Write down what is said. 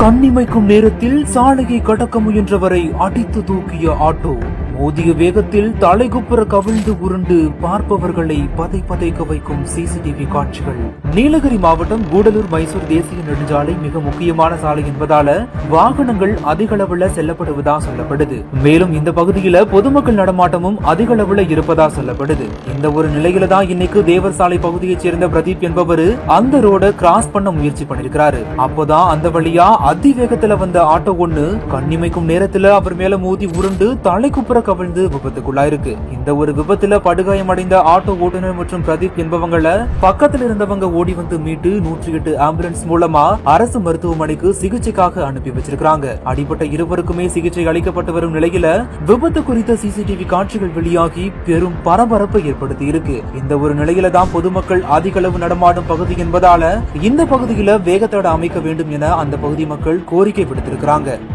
கண்ணிமைக்கும் நேரத்தில் சாலையை கடக்க முயன்றவரை அடித்து தூக்கிய ஆட்டோ. ஊதிய வேகத்தில் தலைகுப்புற கவிழ்ந்து உருண்டு பார்ப்பவர்களை பதை பதைக்க வைக்கும் சிசிடிவி காட்சிகள். நீலகிரி மாவட்டம் கூடலூர் மைசூர் தேசிய நெடுஞ்சாலை மிக முக்கியமான சாலை என்பதால வாகனங்கள் அதிக அளவுல செல்லப்படுவதா சொல்லப்படுது. மேலும் இந்த பகுதியில பொதுமக்கள் நடமாட்டமும் அதிக அளவுல இருப்பதா சொல்லப்படுது. இந்த ஒரு நிலையில தான் இன்னைக்கு தேவர் சாலை பகுதியைச் சேர்ந்த பிரதீப் என்பவரு அந்த ரோட கிராஸ் பண்ண முயற்சி பண்ணிருக்கிறாரு. அப்போதான் அந்த வழியா அதிவேகத்துல வந்த ஆட்டோ ஒண்ணு கண்ணிமைக்கும் நேரத்துல அவர் மேல மோதி உருண்டு தலைக்குப்புற கவிழ்ந்து விபத்துக்குள்ளாயிருக்கு. இந்த ஒரு விபத்துல படுகாயமடைந்த ஆட்டோ ஓட்டுநர் மற்றும் பிரதீப் என்பவங்களை பக்கத்தில் இருந்தவங்க ஓடி வந்து மீட்டு நூற்றி எட்டு ஆம்புலன்ஸ் மூலமா அரசு மருத்துவமனைக்கு சிகிச்சைக்காக அனுப்பி வச்சிருக்காங்க அடிப்பட்ட இருவருக்குமே சிகிச்சை அளிக்கப்பட்டு வரும் நிலையில விபத்து குறித்த சிசிடிவி காட்சிகள் வெளியாகி பெரும் பரபரப்பை ஏற்படுத்தி இருக்கு இந்த ஒரு நிலையில தான் பொதுமக்கள் அதிக அளவு நடமாடும் பகுதி என்பதால இந்த பகுதியில வேகத்தடை அமைக்க வேண்டும் என அந்த பகுதி மக்கள் கோரிக்கை விடுத்திருக்கிறாங்க.